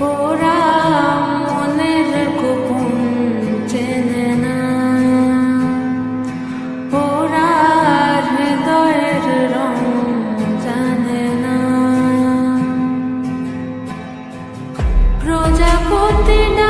ওরা মনের গোপন চেনে না। ওরা হৃদয়ের রং প্রজাপতি না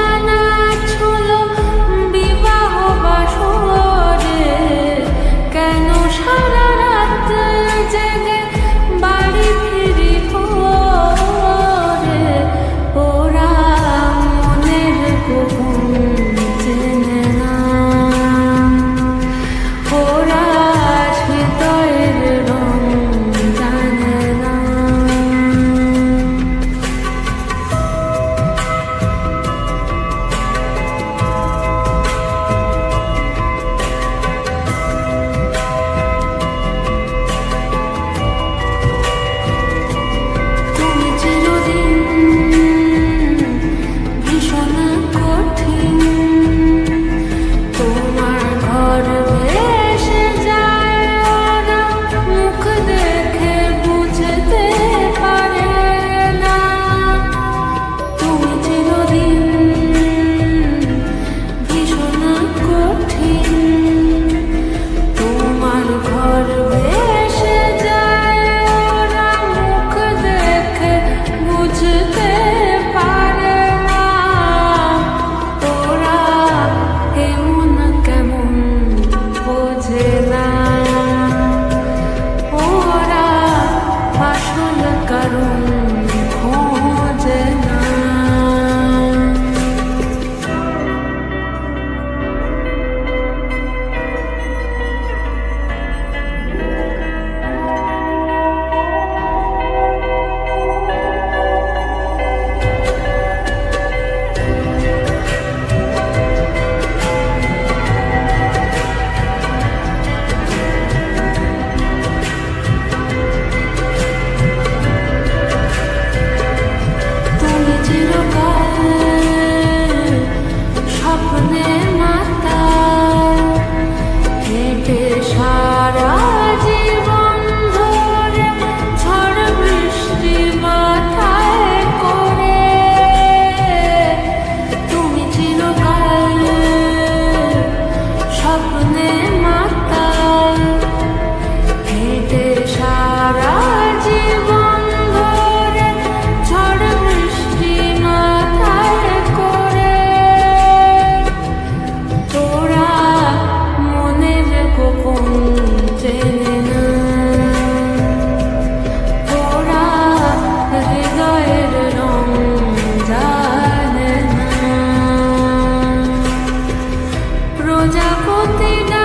প্রজাপতি ডানা